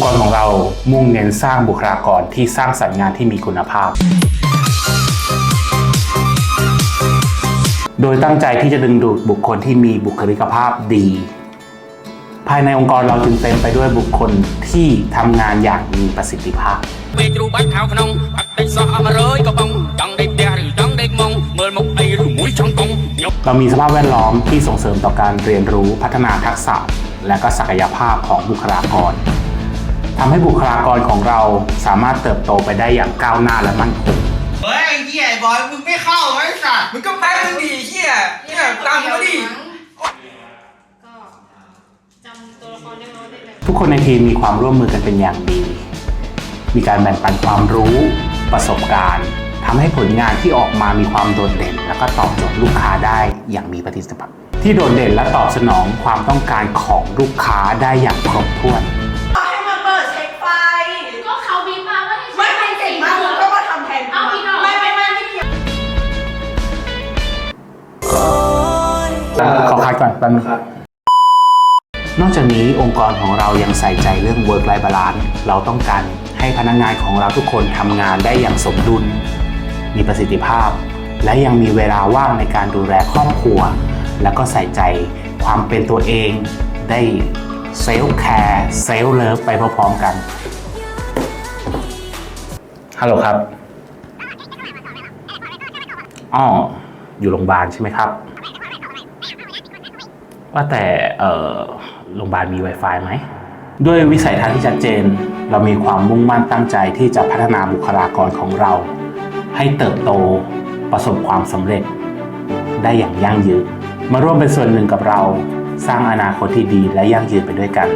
ค์กรของเรามุ่งเน้นสร้างบุคลากรที่สร้างสรรค์งานที่มีคุณภาพ โดยตั้งใจที่จะดึงดูดบุคคลที่มีบุคลิกภาพดี ภายในองค์กรเราจึงเต็มไปด้วยบุคคลที่ทำงานอย่างมีประสิทธิภาพ ពេលជ្រូបាច់ខៅក្នុងអត់តិចសោះ100ក៏បងចង់ដេកផ្ទះឬចង់ដេកមុងមើលមុខអីឬមួយចង់កងញប់ เรามีสภาพแวดล้อมที่ส่งเสริมต่อการเรียนรู้พัฒนาทักษะ และก็ศักยภาพของบุคลากร ทำให้บุคลากรของเราสามารถเติบโตไปได้อย่างก้าวหน้าและมั่นคงเฮ้ยไอ้เหี้ยไอ้บอยมึงไม่เข้าไอ้สัตว์มึงก็แป๊บนึงดิเฮียเนี่ยตามมาดิก็จำตัวละครได้ไหมว่าเล่นอะไรทุกคนในทีมมีความร่วมมือกันเป็นอย่างดี มีการแบ่งปันความรู้ประสบการณ์ทำให้ผลงานที่ออกมามีความโดดเด่น และก็ตอบโจทย์ลูกค้าได้อย่างมีประสิทธิภาพที่โดดเด่นและตอบสนองความต้องการของลูกค้าได้อย่างครบถ้วน ขอคัดก่อนแป๊บนึงนอกจากนี้องค์กรของเรายังใส่ใจเรื่อง work life balance เราต้องการให้พนักงานของเราทุกคนทำงานได้อย่างสมดุล มีประสิทธิภาพ และยังมีเวลาว่างในการดูแลครอบครัว แล้วก็ใส่ใจความเป็นตัวเองได้เซลฟ์แคร์เซลฟ์เลิฟไปพร้อมๆกัน ฮัลโหลครับอ๋ออยู่โรงพยาบาลใช่ไหมครับ ว่าแต่โรงพยาบาลมี Wi-Fi ไหม ด้วยวิสัยทัศน์ที่ชัดเจน เรามีความมุ่งมั่นตั้งใจที่จะพัฒนาบุคลากรของเรา ให้เติบโตประสบความสำเร็จ ได้อย่างยั่งยืน มาร่วมเป็นส่วนหนึ่งกับเรา สร้างอนาคตที่ดีและยั่งยืนไปด้วยกัน